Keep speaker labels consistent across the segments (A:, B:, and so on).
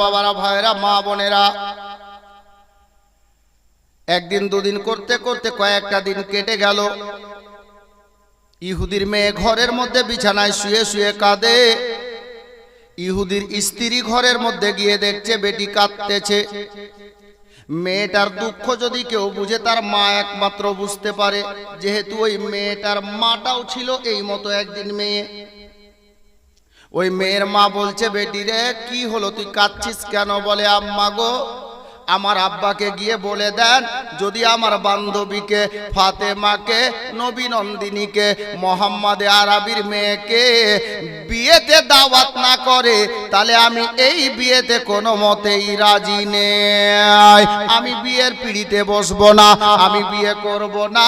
A: বাবারা ভাইরা মা বোনেরা, একদিন দুদিন করতে করতে কয়েকটা দিন কেটে গেল। ইহুদির মেয়ে ঘরের মধ্যে বিছানায় শুয়ে শুয়ে কাঁদে। ইহুদির স্ত্রী ঘরের মধ্যে গিয়ে দেখছে বেটি কাঁদতেছে। মেয়েটার দুঃখ যদি কেউ বুঝে, তার মা একমাত্র বুঝতে পারে। যেহেতু ওই মেয়েটার মাটাও ছিল এই মতো একদিন মেয়ে। ওই মেয়ের মা বলছে বেটি রে কি হলো? তুই কাঁদছিস কেন? বলে আম্মা গো আমার আব্বাকে গিয়ে বলে দেন, যদি আমার বান্ধবীকে, ফাতেমাকে, নবী নন্দিনীকে, মোহাম্মদে আরবির মেয়েকে বিয়েতে দাওয়াত না করে, তাহলে আমি এই বিয়েতে কোনো মতেই রাজি নেই। আমি বিয়ের পিড়িতে বসবো না, আমি বিয়ে করব না।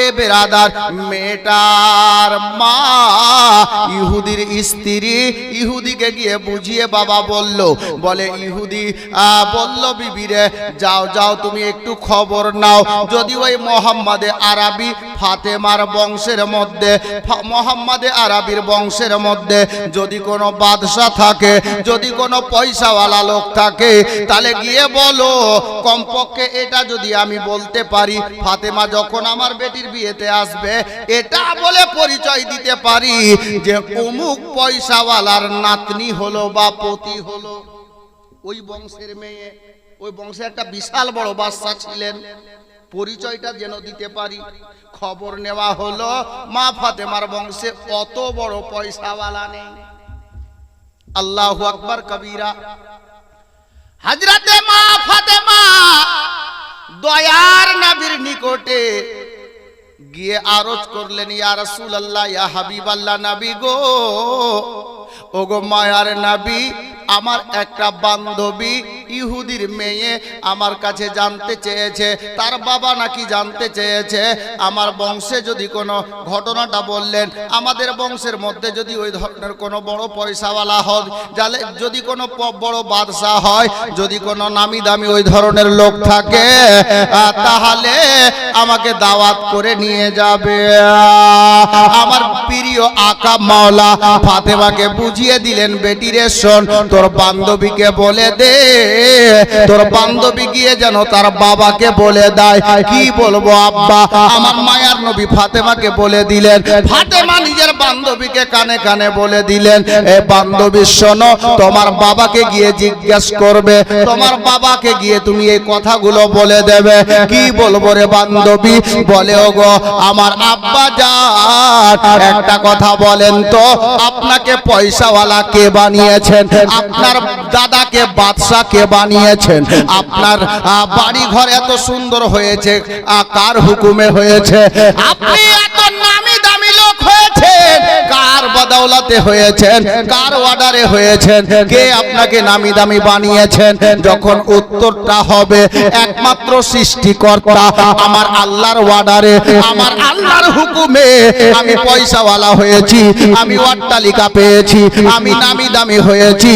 A: এ বেরাদার মেয়েটার মা, ইহুদির স্ত্রী, ইহুদিকে গিয়ে বুঝিয়ে বাবা বলল, বলে, ইহুদি বলল বিবিরে যাও যাও, তুমি একটু খবর নাও। যদি ওই মোহাম্মদে আরবি ফাতেমার বংশের মধ্যে মোহাম্মদে আরবির বংশের মধ্যে যদি কোনো বাদশা থাকে, যদি কোনো পয়সাওয়ালা লোক থাকে, তাহলে গিয়ে বলো, কমপক্ষে এটা যদি আমি বলতে পারি, ফাতেমা যখন আমার বেটির বিয়েতে আসবে, এটা বলে পরিচয় দিতে পারি যে অমুক পয়সাওয়ালার নাতনি হলো বা পতি হলো। ওই বংশের মেয়ে ওই বংশে একটা বিশাল বড় বাচ্চা ছিলেন। পরিচয়টা যেন দিতে পারি। খবর নেওয়া হলো, মা ফাতেমার বংশে অত বড় পয়সাওয়ালা নেই। আল্লাহ আকবার কবিরা। হাজরাতে মা ফাতেমা দয়ার নবীর নিকটে গিয়ে আরজ করলেন, ইয়া রাসূলুল্লাহ, ইয়া হাবিবাল্লাহ নবী গো। ওগো মায়ার নবী আমার একটা বান্ধবী ইহুদির মেয়ে আমার কাছে জানতে চেয়েছে, তার বাবা নাকি জানতে চেয়েছে, আমার বংশে যদি কোনো ঘটনাটা বললেন, আমাদের বংশের মধ্যে যদি ওই ধরনের কোনো বড় পয়সাওয়ালা হয় যালে যদি কোনো বড় বাদশাহ হয়, যদি কোনো নামি দামি ওই ধরনের লোক থাকে তাহলে আমাকে দাওয়াত করে নিয়ে যাবে। আমার আকা মাওলা, ফাতেমাকে বুঝিয়ে দিলেন বেটিরে শোন, তোর বান্ধবীকে বলে দে। তোর বান্ধবী গিয়ে যেন তার বাবাকে বলে দেয়। কি বলব, আব্বা? আমার মায়ার নবী ফাতেমাকে বলে দিলেন। ফাতেমা নিজের বান্ধবীকে কানে কানে বলে দিলেন, এ বান্ধবী, শোনো, তোমার বাবাকে গিয়ে জিজ্ঞেস করবে। তোমার বাবাকে গিয়ে তুমি এই কথাগুলো বলে দেবে। কি বলব রে বান্ধবী? বলে, ওগো, আমার আব্বা যান একটা কথা বলেন তো, আপনাকে পয়সাওয়ালা কে বানিয়েছেন? আপনার দাদাকে বাদশা কে বানিয়েছেন? আপনার বাড়ি ঘর এত সুন্দর হয়েছে কার হুকুমে হয়েছে? আপনি এত নামি হয়েছেন কার বদৌলতে হয়েছেন? কার অর্ডারে হয়েছেন? কে আপনাকে নামি দামি বানিয়েছেন? যখন উত্তরটা হবে, একমাত্র সৃষ্টিকর্তা আমার আল্লাহর অর্ডারে, আমার আল্লাহর হুকুমে আমি পয়সাওয়ালা হয়েছি, আমি অট্টালিকা পেয়েছি, আমি নামি দামি হয়েছি।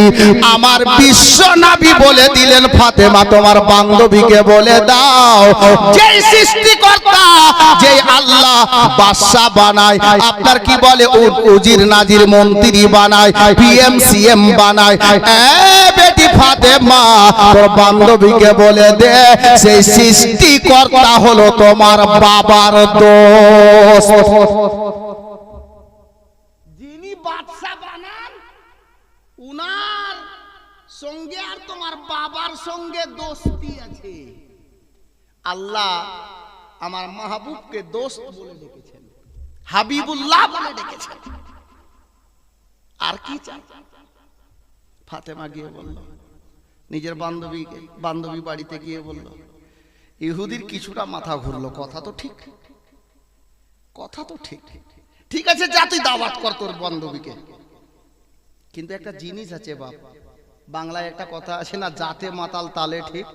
A: আমার বিশ্ব নাবি বলে দিলেন ফাতেমা, তোমার বান্ধবীকে বলে দাও। যেই সৃষ্টিকর্তা, যেই আল্লাহ বাদশা বানায় আপনার কি বলে? উজির, নাজির, মন্ত্রী বানায় পিএম সিএম বানায় বেটি ফাতেমা, তোর বান্ধবীকে বলে দে, সেই সৃষ্টিকর্তা হলো তোমার বাবার দোষ যিনি বাদশা বানান, উনার সঙ্গে আর তোমার বাবার সঙ্গে দোস্তি আছে। আল্লাহ আমার মাহবুবকে দোস্ত বলে ডেকেছেন হাবিবুল্লাহ বলে ডেকেছেন আর কি চাই? ফাতেমা গিয়ে বলল, নিজের বান্ধবী বান্ধবী বাড়িতে গিয়ে বলল, ইহুদির কিছুটা মাথা ঘুরলো, কথা তো ঠিক। কথা তো ঠিক। ঠিক আছে, যা তুই দাওয়াত কর তোর বান্ধবীকে। কিন্তু একটা জিনিস আছে বাপ, বাংলায় একটা কথা আছে না জাতে মাতাল তালে ঠিক।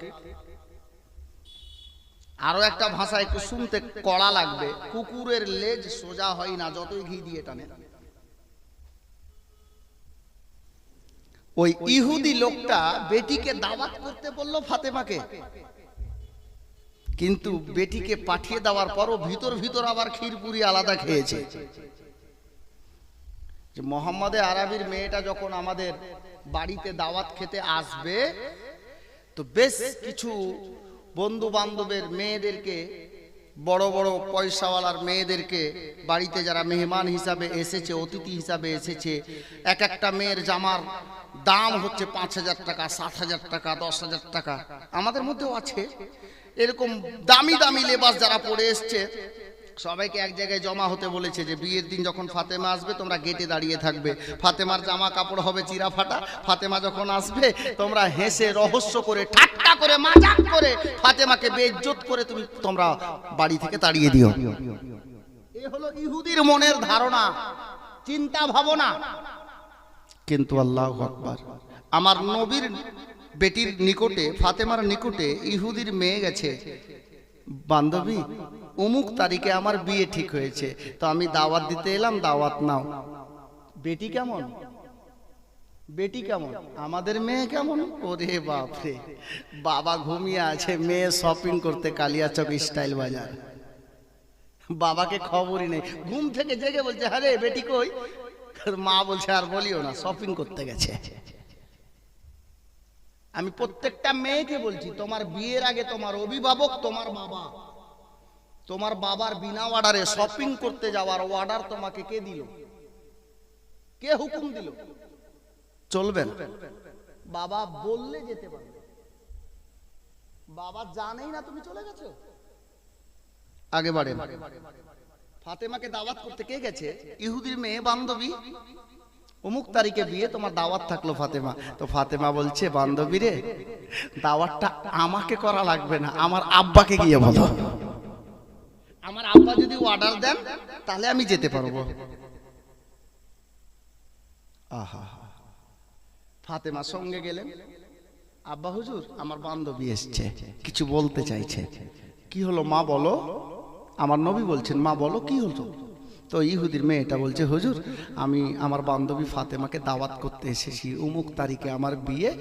A: আরও একটা ভাষা একটু শুনতে কড়া লাগবে। কুকুরের লেজ সোজা হয় না যতই ঘি দিয়ে টানে। ওই ইহুদি লোকটা বেটিকে দাওয়াত করতে বলল ফাতেমাকে। কিন্তু বেটিকে পাঠিয়ে দেওয়ার পরও ভিতর ভিতর আবার ক্ষীরপুরি আলাদা খেয়েছে। যে মোহাম্মদে আরবির মেয়েটা যখন আমাদের বাড়িতে দাওয়াত খেতে আসবে তো বেশ কিছু বন্ধু বান্ধবের মেয়েদেরকে, বড় বড় পয়সাওয়ালার মেয়েদেরকে বাড়িতে যারা মেহমান হিসাবে এসেছে, অতিথি হিসাবে এসেছে, এক একটা মেয়ের জামার দাম হচ্ছে পাঁচ হাজার টাকা, সাত হাজার টাকা, দশ হাজার টাকা। আমাদের মধ্যেও আছে। এরকম দামি দামি লেবাস যারা পড়ে এসছে সবাইকে এক জায়গায় জমা হতে বলেছে যে বিয়ের দিন যখন ফাতেমা আসবে, তোমরা গেটে দাঁড়িয়ে থাকবে। ফাতেমার জামা কাপড় হবে চিরা ফাটা ফাতেমা যখন আসবে, তোমরা হেসে রহস্য করে, ঠাট্টা করে, মাজাক করে, ফাতেমাকে বেজ্জত করে তুমি তোমরা বাড়ি থেকে তাড়িয়ে দিও। এ হলো ইহুদির মনের ধারণা, চিন্তা ভাবনা। কিন্তু আল্লাহ আকবার। আমার নবীর বেটির নিকটে, ফাতেমার নিকটে ইহুদির মেয়ে গেছে। বান্ধবী, অমুক তারিখে আমার বিয়ে ঠিক হয়েছে, তো আমি দাওয়াত দিতে এলাম, দাওয়াত নাও। বেটি কেমন? বেটি কেমন? আমাদের মেয়ে কেমন? ওরে বাপরে, বাবা ঘুমিয়ে আছে, মেয়ে শপিং করতে কালিয়াচক স্টাইল বাজার। বাবাকে খবরই নেই, ঘুম থেকে জেগে বলছে, আরে বেটি কই? মা বলছে, আর বলিও না শপিং করতে গেছে। আমি প্রত্যেকটা মেয়েকে বলছি তোমার বিয়ের আগে তোমার অভিভাবক তোমার বাবা। তোমার বাবার বিনা অর্ডারে শপিং করতে যাওয়ার অর্ডার তোমাকে কে দিল? কে হুকুম দিল? চলবেন। বাবা বললে যেতে পারবে। বাবা জানেই না তুমি চলে গেছো। আগে বাড়ে ফাতেমাকে দাওয়াত করতে কে গেছে? ইহুদির মেয়ে বান্ধবী? অমুক তারিখে বিয়ে তোমার দাওয়াত থাকল ফাতেমা। তো ফাতেমা বলছে, বান্ধবী রে, দাওয়াতটা আমাকে করা লাগবে না, আমার আব্বাকে গিয়ে বলো। আমার আব্বা যদি অর্ডার দেন, তাহলে আমি যেতে পারব। আহা। ফাতেমা সঙ্গে গেলেন। আব্বা হুজুর, আমার বান্ধবী এসছে, কিছু বলতে চাইছে। কি হলো মা বলো? আমার নবী বলছেন, মা বলো, কি হলো? তো ইহুদির মেয়েটা বলছে হুজুর আমি আমার বান্ধবী ফাতেমাকে দাওয়াত করতে এসেছি। উমুক তারিখে আমার বিয়ে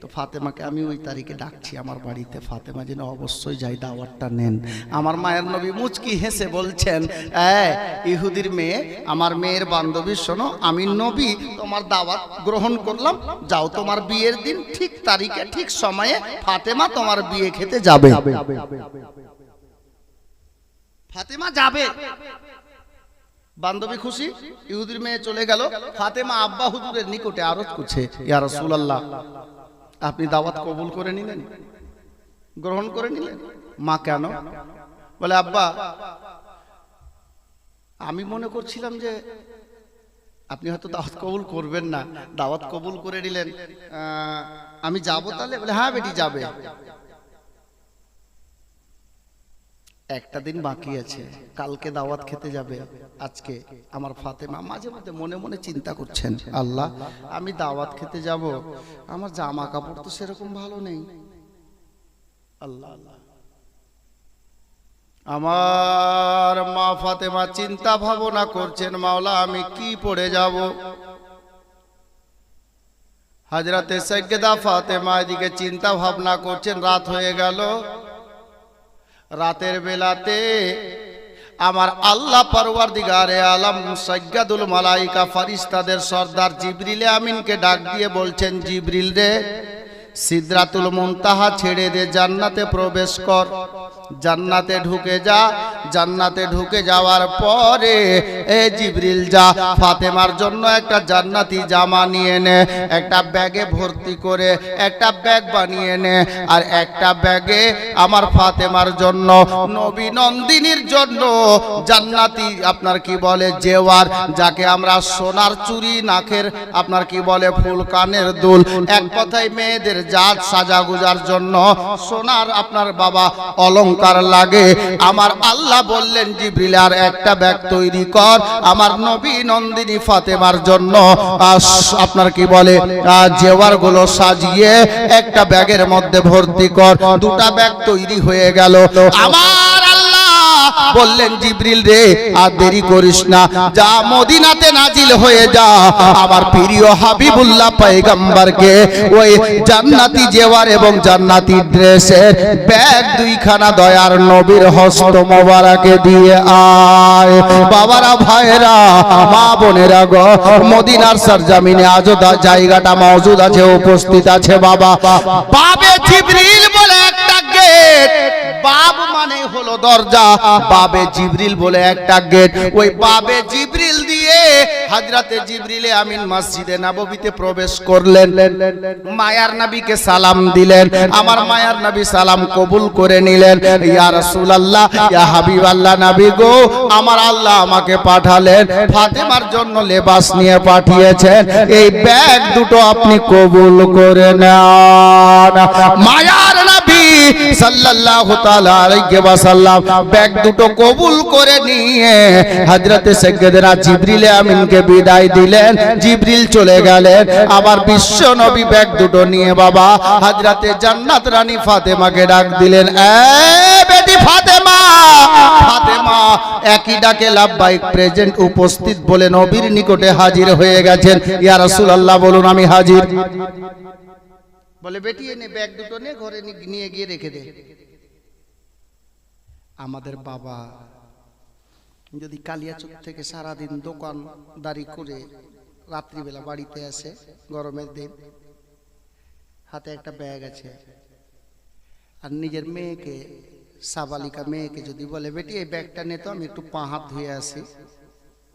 A: তো ফাতেমাকে আমি ওই তারিখে ডাকছি আমার বাড়িতে। ফাতেমা যেন অবশ্যই যাই দাওয়াতটা নেন। আমার মায়ের নবী মুচকি হেসে বলছেন "এই, ইহুদির মেয়ে আমার মেয়ের বান্ধবী শোনো আমি নবী তোমার দাওয়াত গ্রহণ করলাম। যাও তোমার বিয়ের দিন ঠিক তারিখে ঠিক সময়ে ফাতেমা তোমার বিয়ে খেতে যাবে। ফাতেমা যাবে। বান্ধবী খুশি? ইহুদির মেয়ে চলে গেল। ফাতেমা আব্বা হুজুরের নিকটে আরজ করছে আপনি দাওয়াত কবুল করে নিলেন? গ্রহণ করে নিলেন। মা, কেন? বলে, আব্বা, আমি মনে করছিলাম যে আপনি হয়তো দাওয়াত কবুল করবেন না। দাওয়াত কবুল করে নিলেন। আমি যাব তাহলে? বলে হ্যাঁ বেটি, যাবে। একটা দিন বাকি আছে, কালকে দাওয়াত খেতে যাবে, আজকে আমার ফাতেমা মাঝে মাঝে মনে মনে চিন্তা করছেন, আল্লাহ, আমি দাওয়াত খেতে যাব, আমার জামা কাপড় তো সেরকম ভালো নেই। আল্লাহ আমার মা ফাতেমা চিন্তা ভাবনা করছেন, মাওলা, আমি কি পড়ে যাব? হাজরাতে সৈয়দা ফাতেমা এদিকে চিন্তা ভাবনা করছেন, রাত হয়ে গেল। রাতের বেলাতে আমার আল্লাহ পরওয়ার দিগারে আলম সজ্ঞাদুল মালাইকা ফারিস্তাদের সর্দার জিবরিলে আমিনকে ডাক দিয়ে বলছেন, জিবরিল রে সিদ্রাতুল মুনতাহা ছেড়ে দে, জান্নাতে প্রবেশ কর। জান্নাতে ঢুকে যা, জান্নাতে ঢুকে যাওয়ার পরে এ জিবরিল যা, ফাতেমার জন্য একটা জান্নাতি জামা নিয়ে নে, একটা ব্যাগে ভর্তি করে, একটা ব্যাগ বানিয়ে নে, আর একটা ব্যাগে আমার ফাতেমার জন্য, নবী নন্দিনীর জন্য জান্নাতি, আপনার কি বলে জেওয়ার, যাকে আমরা সোনার চুরি, নাকের, আপনার কি বলে ফুল কানের দুল। এক কথায় মেয়েদের জাত সাজাগুজার জন্য সোনার আপনার বাবা অলংকার লাগে। আমার আল্লাহ বললেন, জিব্রিল, আর একটা ব্যাগ তৈরি কর আমার নবী নন্দিনী ফাতেমার জন্য। আপনার কি বলে? জেওয়ারগুলো সাজিয়ে একটা ব্যাগের মধ্যে ভর্তি কর। দুটা ব্যাগ তৈরি হয়ে গেল। আমার বললেন, জিবরিল রে, আর দেরি করিস না। যা মদিনাতে নাজিল হয়ে যা। আমার প্রিয় হাবিবুল্লাহ পয়গম্বরকে ওই জান্নাতি জেওয়ার এবং জান্নাতি ড্রেসের ব্যাগ দুইখানা দয়ার নবীর হস্ত মোবারকে দিয়ে আয়। বাবারা ভাইরা মা বোনেরা গো, মদিনার সরজমিনে আজও জায়গাটা মজুদ আছে, উপস্থিত আছে বাবা। বাবে জিবরিল বলে একটা গেট বাব মানে হলো দরজা। বাবে জিবরিল বলে একটা গেট। ওই বাবে জিবরিল দিয়ে হাজরাতে জিবরিলে আমিন মসজিদে নববীতে প্রবেশ করলেন। মায়ার নবীকে সালাম দিলেন। আমার মায়ার নবী সালাম কবুল করে নিলেন। ইয়া রাসূলুল্লাহ, ইয়া হাবিবাল্লাহ নবী গো, আমার আল্লাহ আমাকে পাঠালেন। ফাতেমার জন্য লেবাস নিয়ে পাঠিয়েছেন। এই ব্যাগ দুটো আপনি কবুল করে নেন। মায়ার সাল্লাল্লাহু তাআলা আলাইহি ওয়াসাল্লাম ব্যাগ দুটো কবুল করে নিয়ে হযরতে সাইয়্যিদনা জিবরিল আমিনকে বিদায় দিলেন। জিবরিল চলে গেলেন। আবার বিশ্ব নবী ব্যাগ দুটো নিয়ে বাবা হযরতে জান্নাত রানী ফাতেমাকে ডাক দিলেন, এ বেটি ফাতেমা ফাতেমা, একই ডাকে লাভবাইক প্রেজেন্ট উপস্থিত বলে নবীর নিকটে হাজির হয়ে গেছেন। ইয়া রাসূলুল্লাহ, বলুন আমি হাজির। বলে, বেটি এনে ব্যাগ দুটো নে, ঘরে নিয়ে গিয়ে রেখে দে। আমাদের বাবা যদি কালিয়াচক থেকে সারাদিন দোকানদারি করে রাত্রিবেলা বাড়িতে আসে, গরমের দিন, হাতে একটা ব্যাগ আছে। আর নিজের মেয়েকে, সাবালিকা মেয়েকে যদি বলে, বেটি, এই ব্যাগটা নে তো, আমি একটু পা হাত ধুয়ে আসি,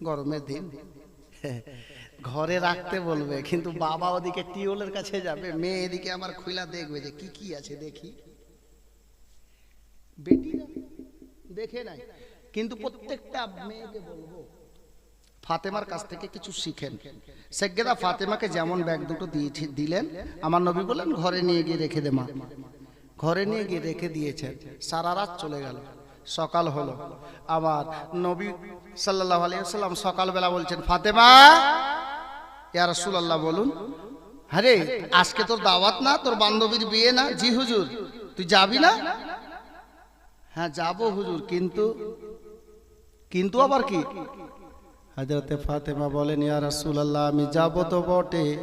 A: গরমের দিন। ঘরে রাখতে বলবে, কিন্তু বাবা ওদিকে টিউলের কাছে যাবে, মেয়ে এদিকে আমার খুলা দেখবে যে কি কি আছে দেখি। বেটি দেখে নাই, কিন্তু প্রত্যেকটা মেয়েকে বলব, ফাতেমার কাছ থেকে কিছু শিখেন। সেগেদা ফাতেমাকে যেমন ব্যাগ দুটো দিয়েছি, দিলেন, আমার নবী বললেন, ঘরে নিয়ে গিয়ে রেখে দে মা। ঘরে নিয়ে গিয়ে রেখে দিয়েছেন, সারা রাত চলে গেল। সকাল হলো। আবার নবী সাল্লাহ আলিয়াল্লাম সকালবেলা বলছেন, ফাতেমা! ইয়া রাসূলুল্লাহ, বলুন। আরে, আজকে তোর দাওয়াত না, তোর বান্ধবীর বিয়ে না? জি হুজুর, তুই যাবি না? হ্যাঁ যাব হুজুর, কিন্তু কিন্তু আবার কি? হাজরতে ফাতেমা বলেন, ইয়া রাসূলুল্লাহ, আমি যাব তো বটে,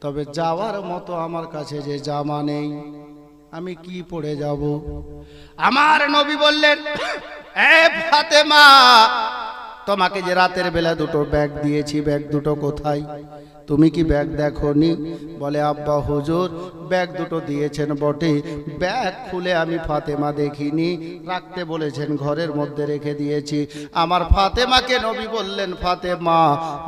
A: তবে যাওয়ার মতো আমার কাছে যে জামা নেই। আমি কি পড়ে যাব? আমার নবী বললেন ফাতেমা, তোমাকে যে রাতের বেলা দুটো ব্যাগ দিয়েছি, ব্যাগ দুটো কোথায়? তুমি কি ব্যাগ দেখোনি? বলে, আব্বা হুজুর, ব্যাগ দুটো দিয়েছেন বটে, ব্যাগ খুলে আমি ফাতেমা দেখিনি, রাখতে বলেছেন, ঘরের মধ্যে রেখে দিয়েছি। আমার ফাতেমাকে নবী বললেন, ফাতেমা,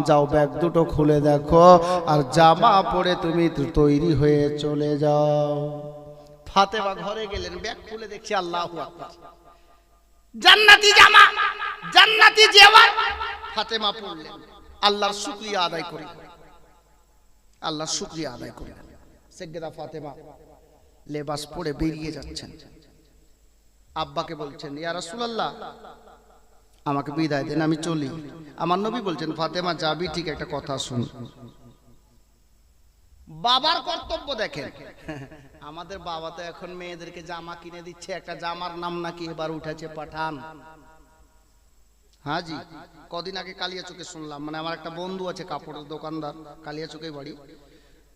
A: যাও ব্যাগ দুটো খুলে দেখো, আর জামা পরে তুমি তৈরি হয়ে চলে যাও। ফাতেমা ঘরে গেলেন ব্যাগ খুলে দেখছি আল্লাহ জান্নাতি জামা জান্নাতি জেওয়ার ফাতেমা পড়লেন আল্লাহর শুকরিয়া আদায় করি। আল্লাহর শুকরিয়া আদায় করি। সেগেদা ফাতেমা লেবাস পরে বেরিয়ে যাচ্ছেন। আব্বাকে বলছেন ইয়া রাসূলুল্লাহ আমাকে বিদায় দেন আমি চলি। আমার নবী বলছেন ফাতেমা যাবি? ঠিক একটা কথা শুন। বাবার কর্তব্য দেখেন। আমাদের বাবা তো এখন মেয়েদেরকে জামা কিনে দিচ্ছে, একটা জামার নাম নাকি এবার উঠেছে পাঠান। হ্যাঁ জি কদিন আগে কালিয়াচকে শুনলাম মানে আমার একটা বন্ধু আছে কাপড়ের দোকানদার কালিয়াচকে বাড়ি।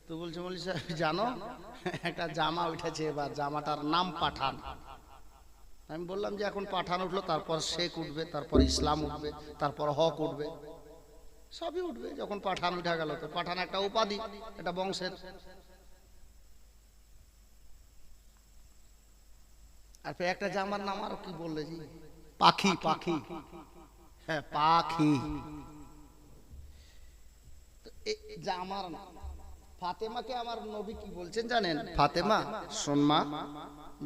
A: তো বলছে বলি জানো, একটা জামা উঠেছে এবার, জামাটার নাম পাঠান। আমি বললাম যে, এখন পাঠান উঠল, তারপর শেখ উঠবে, তারপর ইসলাম উঠবে, তারপর হক উঠবে। সবই উঠবে, যখন পাঠান উঠে গেল, তো পাঠান একটা উপাধি, একটা বংশের। আর একটা জামার নাম আরও কি বললে জি? পাখি পাখি। হ্যাঁ পাখি। তো এ- জামার নাম ফাতেমাকে আমার নবী কি বলছেন জানেন? ফাতেমা সোনমা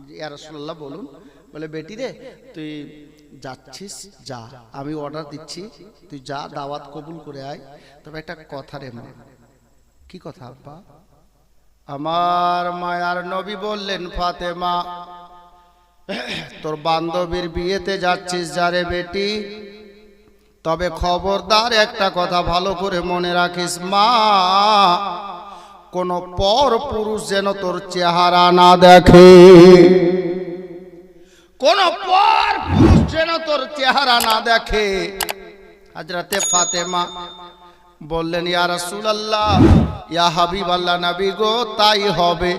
A: ইয়া বলুন। বলে বেটি রে তুই যাচ্ছিস যা। আমি অর্ডার দিচ্ছি। তুই যা দাওয়াত কবুল করে আয়। তবে একটা কথা রে মা। কি কথা আব্বা? আমার মায়ার নবী বললেন ফাতেমা তোর বান্ধবীর বিয়েতে যাচ্ছিস যারে বেটি? তবে খবরদার একটা কথা ভালো করে মনে রাখিস, মা। কোন পর পুরুষ যেন তোর চেহারা না দেখে। কোন পর পুরুষ যেন তোর চেহারা না দেখে। হাজরাতে ফাতেমা বললেন, ইয়া রাসূলুল্লাহ ইয়া হাবিবাল্লাহ নবী গো, তাই হবে।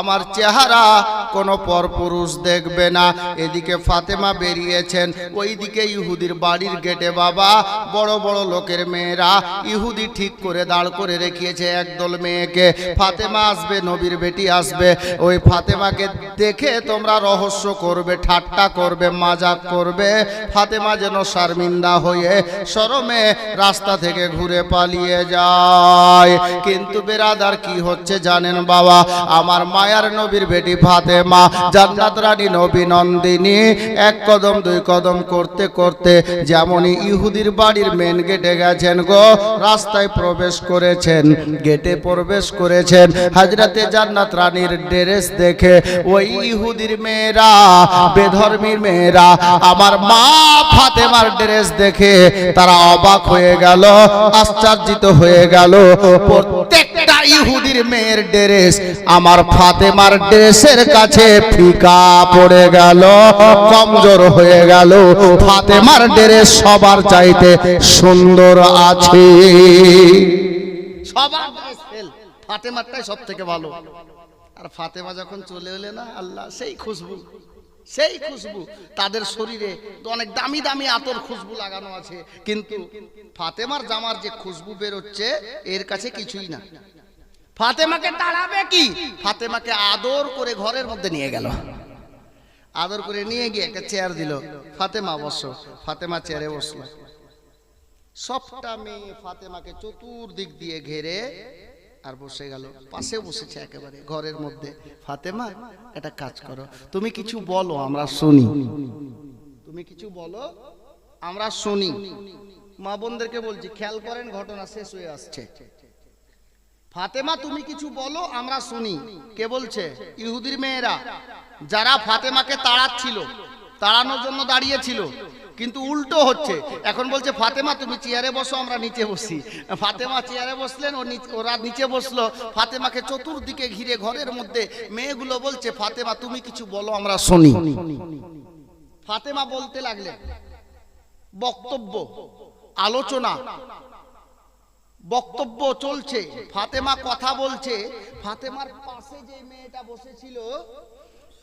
A: আমার চেহারা কোনো পরপুরুষ দেখবে না। এদিকে ফাতেমা বেরিয়েছেন, ওইদিকে ইহুদির বাড়ির গেটে বাবা, বড় বড় লোকের মেয়েরা। ইহুদি ঠিক করে দাঁড় করে রেখেছে একদল মেয়েকে। ফাতেমা আসবে, নবীর বেটি আসবে। ওই ফাতেমাকে দেখে তোমরা রহস্য করবে, ঠাট্টা করবে, মাজাক করবে। ফাতেমা যেন শারমিন্দা হয়ে, শরমে রাস্তা থেকে ঘুরে পালিয়ে যায়। কিন্তু বেরাদার কি হচ্ছে জানেন বাবা? আমার মায়ার নবীর বেটি ফাতেমা, জান্নাত রানী নবী নন্দিনী, এক কদম, দুই কদম করতে করতে যেমনই ইহুদির বাড়ির মেন গেটে গেছেন গো, রাস্তায় প্রবেশ করেছেন গেটে প্রবেশ করেছেন। হাজরাতে জান্নাত রানীর ড্রেস দেখে ওই ইহুদির মেয়েরা, বেধর্মীর মেয়েরা, আমার মা ফাতেমার ড্রেস দেখে তারা অবাক হয়ে গেল, আশ্চর্যিত হয়ে গেল। ইহুদির মেয়ের ড্রেস আমার ফাতেমার ড্রেসের কাছে ফিকা পড়ে গেল কমজোর হয়ে গেল। ফাতেমার ড্রেস সবার চাইতে সুন্দর আছে। সবার ড্রেস ফাতেমারটাই সব থেকে ভালো। আর ফাতেমা যখন চলে এলে না আল্লাহ সেই খুশবু সেই খুশবু। তাদের শরীরে তো অনেক দামি দামি আতর খুশবু লাগানো আছে। কিন্তু ফাতেমার জামার যে খুশবু বেরোচ্ছে এর কাছে কিছুই না। ফাতেমাকে তাড়াবে কি? ফাতেমাকে আদর করে ঘরের মধ্যে নিয়ে গেল। আদর করে নিয়ে গিয়ে একটা চেয়ার দিল। ফাতেমা বসো। ফাতেমা চেয়ারে বসল। সবটা মেয়ে ফাতেমাকে চতুর্দিক দিয়ে ঘেরে আর বসে গেল। পাশে বসেছে একেবারে ঘরের মধ্যে। ফাতেমা, একটা কাজ করো। তুমি কিছু বলো, আমরা শুনি। তুমি কিছু বলো, আমরা শুনি। মা বোনদেরকে বলছি, খেয়াল করেন, ঘটনা শেষ হয়ে আসছে। ফাতেমা, তুমি কিছু বলো, আমরা শুনি। কে বলছে? ইহুদির মেয়েরা। যারা ফাতেমাকে তাড়াচ্ছিল, তাড়ানোর জন্য দাঁড়িয়েছিল, কিন্তু উল্টো হচ্ছে। এখন বলছে, ফাতেমা, তুমি চেয়ারে বসো, আমরা নিচে বসি। ফাতেমা চেয়ারে বসলেন, ও ওরা নিচে বসল। ফাতেমাকে চতুর্দিকে ঘিরে ঘরের মধ্যে মেয়েগুলো বলছে, ফাতেমা, তুমি কিছু বলো, আমরা শুনি। ফাতেমা বলতে লাগলেন বক্তব্য, আলোচনা বক্তব্য চলছে। ফাতেমা কথা বলছে। ফাতেমার পাশে যে মেয়েটা বসেছিল,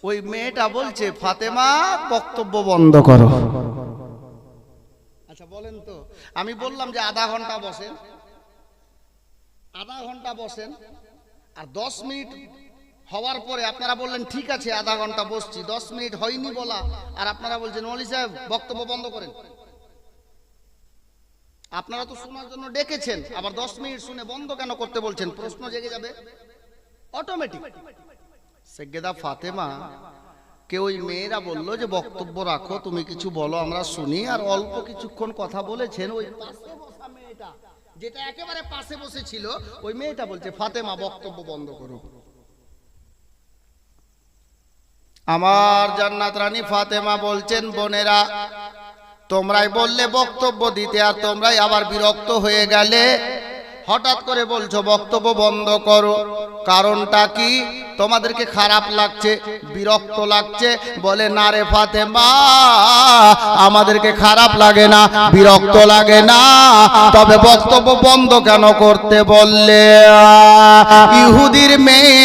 A: ওই মেয়েটা বলছে, ফাতেমা, বক্তব্য বন্ধ করো। আচ্ছা বলেন তো। আমি বললাম যে আধা ঘণ্টা বসেন। আধা ঘণ্টা বসেন। আর দশ মিনিট হওয়ার পরে আপনারা বললেন, ঠিক আছে, আধা ঘণ্টা বসছি। দশ মিনিট হয়নি বলা। আর আপনারা বলছেন মলি সাহেব, বক্তব্য বন্ধ করেন। আপনারা তো শোনার জন্য ডেকেছেন, আবার দশ মিনিট শুনে বন্ধ কেন করতে বলছেন? প্রশ্ন জেগে যাবে। অটোমেটিক সেগেদা ফাতেমা কে ওই মেয়েরা বলল যে, বক্তব্য রাখো, তুমি কিছু বলো, আমরা শুনি, আর অল্প কিছুক্ষণ কথা বলেছেন ওই পাশে বসা মেয়েটা, যেটা একেবারে পাশে বসেছিল ওই মেয়েটা বলছে, ফাতেমা, বক্তব্য বন্ধ করো। আমার জান্নাত রানী ফাতেমা বলছেন, বোনেরা তোমরাই বললে বক্তব্য দিতে আর তোমরাই আবার বিরক্ত হয়ে গেলে হঠাৎ করে বলছো, বক্তব্য বন্ধ করো। কারণটা কি? তোমাদেরকে খারাপ লাগছে, বিরক্ত লাগছে। বলে, না রে ফাতেমা, আমাদেরকে খারাপ লাগে না, বিরক্ত লাগে না। তবে বক্তব্য বন্ধ কেন করতে বললে? ইহুদির মেয়ে,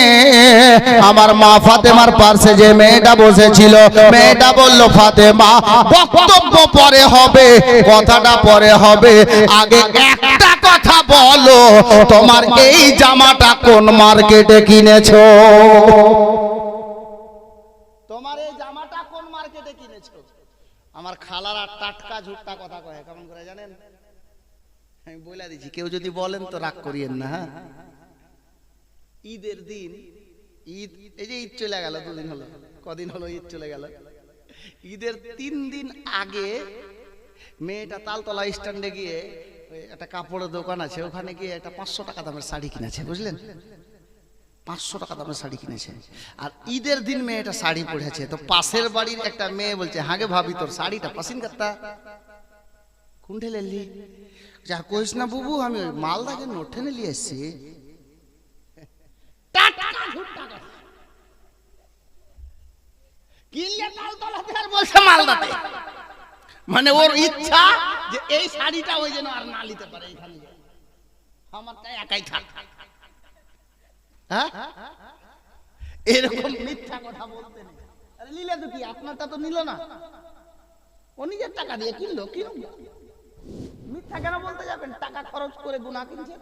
A: আমার মা ফাতেমার পাশে যে মেয়েটা বসেছিল, মেয়েটা বলল, ফাতেমা, বক্তব্য পরে হবে, কথাটা পরে হবে। আগে একটা কথা বলো, তোমার এই জামাটা কোন মার্কেটে কিনেছো? তোমার এই জামাটা কোন মার্কেটে কিনেছো? আমার খালারা টাটকা ঝুট্টা কথা কয়, কেমন করে জানেন? আমি বলে দিচ্ছি কেউ যদি বলেন তো রাগ করিয়েন না হ্যাঁ? ঈদের দিন, ঈদ, এই যে ঈদ চলে গেল, দুদিন হলো, কদিন হলো ঈদ চলে গেল। ঈদের তিন দিন আগে মেয়েটা তালতলা স্ট্যান্ডে গিয়ে একটা কাপড়ের দোকান আছে, ওখানে গিয়ে একটা পাঁচশো টাকা দামের শাড়ি কিনেছে, বুঝলেন? পাঁচশো টাকা দামের শাড়ি কিনেছে। আর ঈদের দিন মেয়েটা শাড়ি পরেছে, তো পাশের বাড়ির একটা মেয়ে বলছে হাগে ভাবি, তোর শাড়িটা পাসিন করতা কুণ্ঠে লেলি। যা কইস না বুবু, আমি ওই মালদাকে নোটে নিয়ে এসছি। মানে ওর ইচ্ছা যে এই শাড়িটা ওই যেন আর না নিতে পারে এইখানে। আমার তাই একাই থাক। হ্যাঁ? এরকম মিথ্যা কথা বলতে আরে তো কি? আপনারটা তো নিল না। ও নিজের টাকা দিয়ে কিনলো, কিনুক। মিথ্যা কেন বলতে যাবেন? টাকা খরচ করে গুণা কিনছেন?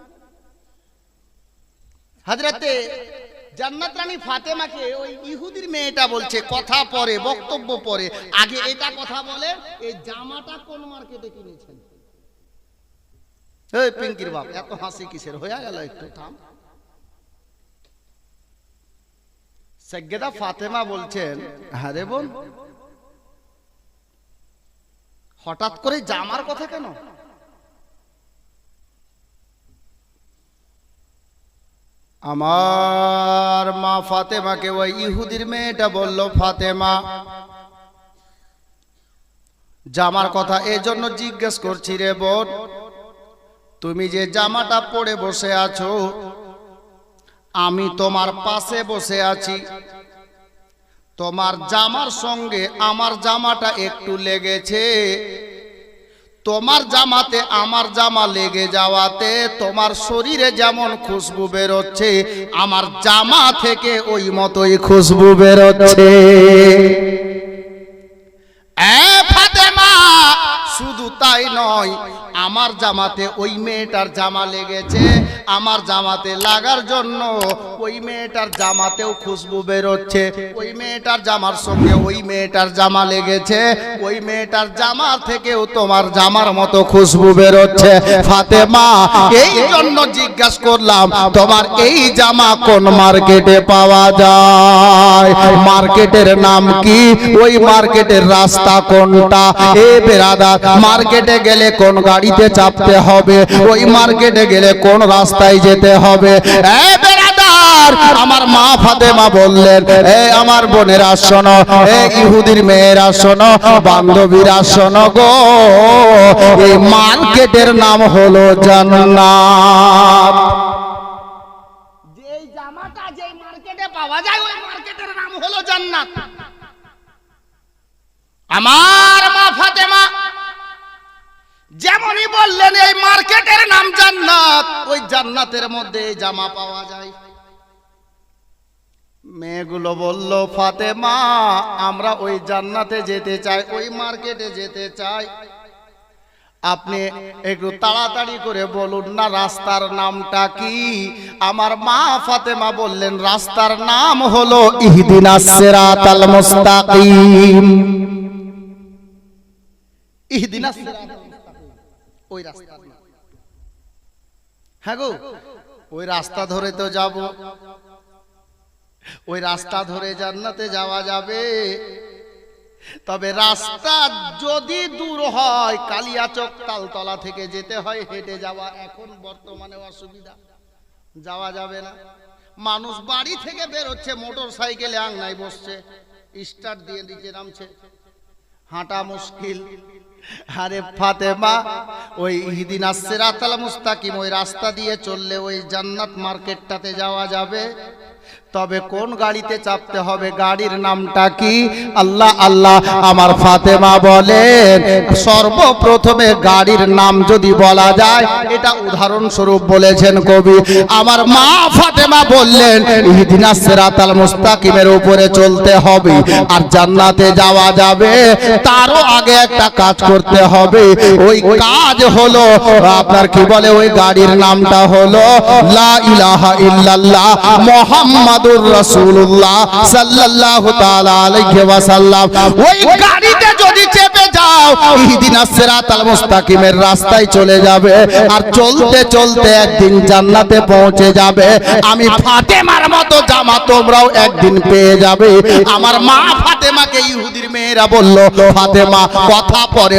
A: হাজরাতে জান্নাত রানী ফাতেমাকে ওই ইহুদির মেয়েটা বলছে, কথা পরে, বক্তব্য পরে। আগে এটা কথা বলে, এই জামাটা কোন মার্কেটে কিনেছেন? এই পিঙ্কির বাপ, এত হাসি কিসের? হয়ে গেল একটু, থাম। সৈয়দা ফাতেমা বলছেন হ্যাঁ রে বোন, হঠাৎ করে জামার কথা কেন? আমার মা ফাতেমাকে ওই ইহুদির মেয়েটা বলল, ফাতেমা, জামার কথা এই জন্য জিজ্ঞেস করছি রে বোন। তুমি যে জামাটা পরে বসে আছো, আমি তোমার পাশে বসে আছি। তোমার জামার সঙ্গে আমার জামাটা একটু লেগেছে। তোমার জামাতে আমার জামা লেগে যাওয়াতে তোমার শরীরে যেমন খুশবু বেরোচ্ছে, আমার জামা থেকে ওই মতোই খুশবু বেরোচ্ছে। শুধু তাই নয় আমার জামাতে ওই মেয়েটার জামা লেগেছে। আমার জামাতে লাগার জন্য ওই মেয়েটার জামাতেও খুশবু বেরোচ্ছে। ওই মেয়েটার জামার সঙ্গে ওই মেয়েটার জামা লেগেছে। ওই মেয়েটার জামার থেকেও তোমার জামার মতো খুশবু বেরোচ্ছে। ফাতেমা, এই জন্য জিজ্ঞাসা করলাম, তোমার এই জামা কোন মার্কেটে পাওয়া যায়? মার্কেটের নাম কি? ওই মার্কেটের রাস্তা কোনটা? এ বেরাদা মার্কেটে গেলে কোন গাড়িতে চাপতে হবে। ওই মার্কেটে গেলে কোন রাস্তায় যেতে হবে। আমার মা ফাতেমা বললেন, এ আমার বোনেরা শোনো, এ ইহুদির মেয়েরা শোনো, বান্ধবীরা শোনো গো। এই মার্কেটের নাম হলো জান্নাত। যেই জামাটা যেই মার্কেটে পাওয়া যায়, ওই মার্কেটের নাম হলো জান্নাত। আমার মা ফাতেমা যেমনই বললেন, এই মার্কেটের নাম জান্নাত। ওই জান্নাতের মধ্যে জামা পাওয়া যায়। মেয়েগুলো বলল, ফাতেমা, আমরা ওই জান্নাতে যেতে চাই, ওই মার্কেটে যেতে চাই। আপনি একটু তাড়াতাড়ি করে বলুন না, রাস্তার নামটা কি? আমার মা ফাতেমা বললেন, রাস্তার নাম হলো ইহদিনাস সিরাতাল মুস্তাকিম। ইহদিনাস সিরাতাল ওই রাস্তার নাম হ্যাঁ গো ওই রাস্তা ধরে তো যাব। ওই রাস্তা ধরে জান্নাতে যাওয়া যাবে। তবে রাস্তা যদি দূর হয় কালিয়াচক তালতলা থেকে যেতে হয় হেঁটে যাওয়া এখন বর্তমানে অসুবিধা। যাওয়া যাবে না। মানুষ বাড়ি থেকে বেরোচ্ছে মোটর সাইকেলে আংনায় বসছে স্টার্ট দিয়ে নিচে নামছে। হাঁটা মুশকিল। আরে ফাতেমা, ওই ইদিন আসেরাতাল মুস্তাকিম, ওই রাস্তা দিয়ে চললে ওই জান্নাত মার্কেটটাতে যাওয়া যাবে। তবে কোন গাড়িতে চাপতে হবে, গাড়ির নামটা কি? আল্লাহ আল্লাহ, আমার ফাতেমা বলেন, সর্বপ্রথমে গাড়ির নাম যদি বলা যায়, এটা উদাহরণস্বরূপ বলেছেন কবি। আমার মা ফাতেমা বললেন, ইহদিনা সিরাতাল মুস্তাকিমের উপরে চলতে হবে, আর জান্নাতে যাওয়া যাবে। তারও আগে একটা কাজ করতে হবে। ওই কাজ হলো, আপনার কি বলে, ওই গাড়ির নামটা হলো, লা ইলাহা ইল্লাল্লাহ মুহাম্মাদুর রাসূলুল্লাহ সাল্লাল্লাহু তাআলা আলাইহি ওয়াসাল্লাম। ওই গাড়িতে যদি চেপে যাও ইহদিনাস সিরাতাল মুস্তাকিমের রাস্তায় চলে যাবে আর চলতে চলতে একদিন জান্নাতে পৌঁছে যাবে। আমি ফাতেমার মতো জামা তোমরাও একদিন পেয়ে যাবে। আমার মা ফাতেমাকে ইহুদির মেয়েরা বলল, ফাতেমা, কথা পরে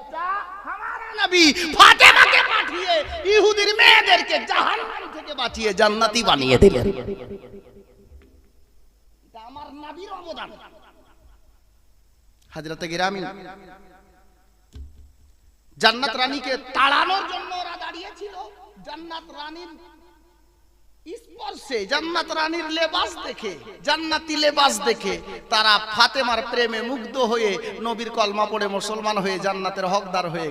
A: নবী ফাতেমাকে পাঠিয়ে ইহুদির মেয়েদেরকে জাহান্নাম থেকে বাঁচিয়ে জান্নাতি বানিয়ে দিলেন। আমার নবীর অবদান। হাজরতে গিরামি। জান্নাত রানীকে তাড়ানোর জন্য ওরা দাঁড়িয়েছিল। জান্নাত রানীর জান্নাত রানীর লেবাস দেখে, জান্নাতি লেবাস দেখে তারা ফাতেমার প্রেমে মুগ্ধ হয়ে নবীর কলমা পড়ে মুসলমান হয়ে জান্নাতের হকদার হয়ে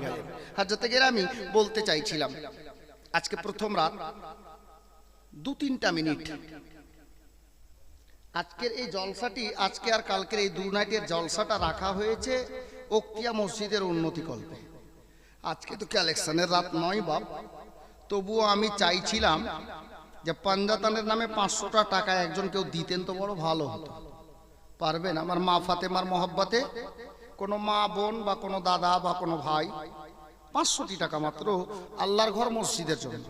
A: আমি বলতে চাইছিলাম, আজকে প্রথম রাত, দু তিনটা মিনিট। আজকের এই জলসাটি, আজকে আর কালকের এই দু নাইটের জলসাটা রাখা হয়েছে ওক্তিয়া মসজিদের উন্নতি কল্পে। আজকে তো কালেকশনের রাত নয় বাপ, তবুও আমি চাইছিলাম যে পাঞ্জাতানের নামে পাঁচশোটা টাকা একজন কেউ দিতেন তো বড় ভালো হতো। পারবেন? আমার মা ফাতেমার মহব্বতে কোনো মা, বোন বা কোনো দাদা বা কোনো ভাই পাঁচশোটি টাকা মাত্র আল্লাহর ঘর মসজিদের জন্য।